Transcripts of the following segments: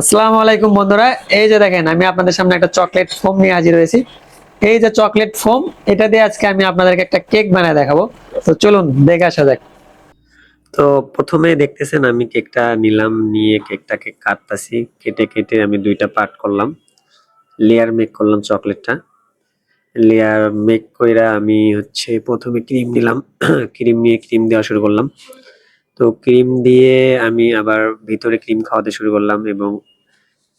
আসসালামু আলাইকুম বন্ধুরা। এই যে দেখেন, আমি আপনাদের সামনে একটা চকলেট ফোম নিয়ে হাজির হয়েছি। এই যে চকলেট ফোম এটা দিয়ে আজকে আমি আপনাদেরকে একটা কেক বানায় দেখাবো। তো চলুন, দেখে আসা যাক। তো প্রথমে দেখতেছেন, আমি কেকটা নিলাম, নিয়ে কেকটাকে কাটতাছি। কেটে কেটে আমি দুইটা পার্ট করলাম। লেয়ার মেক করলাম চকলেটটা লেয়ার মেক কইরা আমি হচ্ছে প্রথমে ক্রিম নিলাম। ক্রিম নিয়ে ক্রিম দেওয়া শুরু করলাম। তো ক্রিম দিয়ে আমি আবার ভিতরে ক্রিম খাওয়াতে শুরু করলাম এবং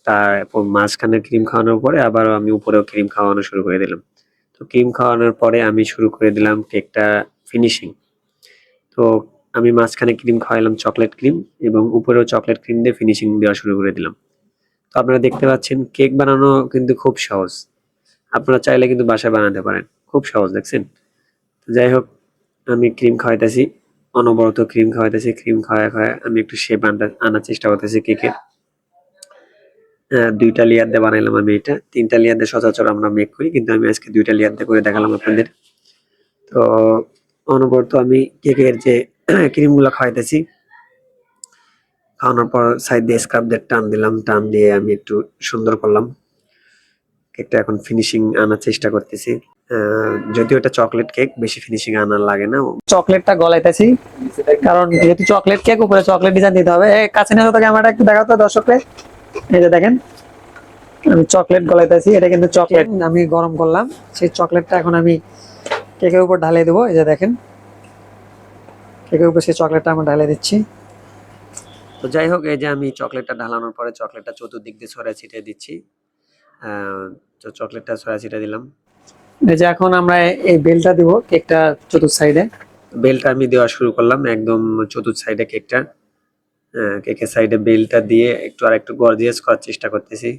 তারপর মাঝখানে ক্রিম খাওয়ানোর পরে আবার আমি উপরেও ক্রিম খাওয়ানো শুরু করে দিলাম। তো ক্রিম খাওয়ানোর পরে আমি শুরু করে দিলাম কেকটা ফিনিশিং তো আমি মাঝখানে ক্রিম খাওয়াইলাম চকলেট ক্রিম এবং উপরেও চকলেট ক্রিম দিয়ে ফিনিশিং দেওয়া শুরু করে দিলাম। তো আপনারা দেখতে পাচ্ছেন কেক বানানো কিন্তু খুব সহজ। আপনারা চাইলে কিন্তু বাসায় বানাতে পারেন। খুব সহজ, দেখছেন? যাই হোক, আমি ক্রিম খাওয়াইতেছি। অনবরত ক্রিম খাওয়াইতেছি। ক্রিম খাওয়ায় খাওয়ায় আমি একটু শেপ আনতে আনার চেষ্টা করতেছি কেকের দুইটা লেয়ার দিয়ে বানাইলাম আমি এটা। তিনটা লেয়ার দিয়ে সচরাচর আমরা মেক করি কিন্তু আমি আজকে দুইটা লেয়ার দিয়ে করে দেখালাম আপনাদের। তো অনবরত আমি কেকের যে ক্রিমগুলো খাওয়াইতেছি খাওয়ানোর পর সাইড দিয়ে স্ক্রাব দিয়ে টান দিলাম টান দিয়ে আমি একটু সুন্দর করলাম। কেকটা এখন ফিনিশিং আনার চেষ্টা করতেছি। যদিও এটা চকলেট কেক বেশি ফিনিশিং আনার লাগে না। চকলেটটা গলাইতেছি কারণ যেহেতু চকলেট কেক উপরে চকলেট ডিজাইন দিতে হবে। কাছে নিয়ে তো ক্যামেরাটা একটু দেখাতো দর্শককে এই যে দেখেন আমি চকলেট গলাইতেছি এটা কিন্তু চকলেট আমি গরম করলাম সেই চকলেটটা এখন আমি কেকের উপর ঢালিয়ে দেবো এই যে দেখেন। কেকের উপর সেই চকলেটটা আমরা ঢালিয়ে দিচ্ছি। তো যাই হোক এই যে আমি চকলেটটা ঢালানোর পরে চকলেটটা চতুর্দিক দিয়ে ছড়া ছিটিয়ে দিচ্ছি। তো চকলেটটা ছড়া ছিটিয়ে দিলাম। এই যে এখন আমরা এই বেলটা দিব কেকটা চতুর্থ সাইডে বেলটা আমি দেওয়া শুরু করলাম একদম চতুর্থ সাইডে কেকটা। কেকের সাইডে বেলটা দিয়ে একটু আর একটু গর্জিয়াস করার চেষ্টা করতেছি।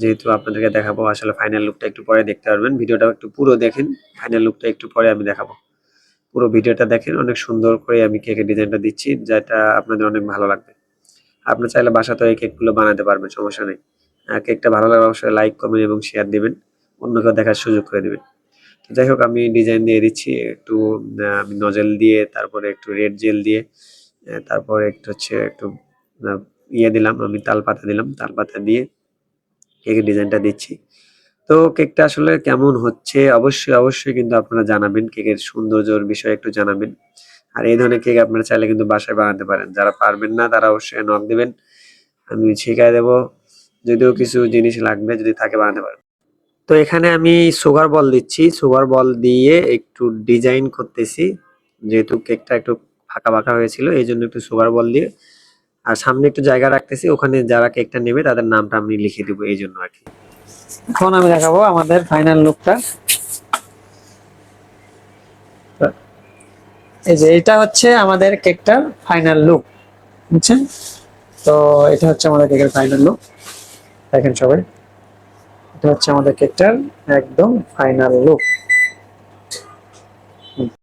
যেহেতু আপনাদেরকে দেখাবো, আসলে ফাইনাল লুকটা একটু পরে দেখতে পারবেন। ভিডিওটা একটু পুরো দেখেন ফাইনাল লুকটা একটু পরে আমি দেখাবো। পুরো ভিডিওটা দেখেন, অনেক সুন্দর করে আমি কেকের ডিজাইনটা দিচ্ছি, যেটা আপনাদের অনেক ভালো লাগবে। আপনার চাইলে বাসাতে এই কেকগুলো বানাতে পারবেন, সমস্যা নেই। কেকটা ভালো লাগলে অবশ্যই লাইক কমেন্ট এবং শেয়ার দিবেন, অন্যকেও দেখার সুযোগ করে দিবেন। তো যাই হোক, আমি ডিজাইন দিয়ে দিচ্ছি, একটু আমি নজেল দিয়ে, তারপরে একটু রেড জেল দিয়ে তারপরে একটু হচ্ছে একটু ইয়ে দিলাম, আমি তাল পাতা দিলাম, তাল পাতা দিয়ে কেকের ডিজাইনটা দিচ্ছি। তো কেকটা আসলে কেমন হচ্ছে? অবশ্যই অবশ্যই কিন্তু আপনারা জানাবেন কেকের সৌন্দর্যর বিষয়ে একটু জানাবেন। আর এই ধরনের কেক আপনারা চাইলে কিন্তু বাসায় বানাতে পারেন। যারা পারবেন না, তারা অবশ্যই নক দেবেন। আমি শিখাই দেব, যদিও কিছু জিনিস লাগবে যদি থাকে বানাতে পারেন। তো এখানে আমি সুগার বল দিচ্ছি। সুগার বল দিয়ে একটু ডিজাইন করতেছি। যেহেতু কেকটা একটু ফাঁকা ফাঁকা হয়েছিল, এই জন্য একটু সুগার বল দিয়ে। আর সামনে একটু জায়গা রাখতেছি, ওখানে যারা কেকটা নেবে তাদের নামটা আমি লিখে দিব, এই জন্য আর কি। এখন আমি দেখাবো আমাদের ফাইনাল লুকটা এই যে এটা হচ্ছে আমাদের কেকটার ফাইনাল লুক বুঝছেন? তো এটা হচ্ছে আমাদের কেকের ফাইনাল লুক দেখেন সবাই, এটা হচ্ছে আমাদের কেকটার একদম ফাইনাল লুক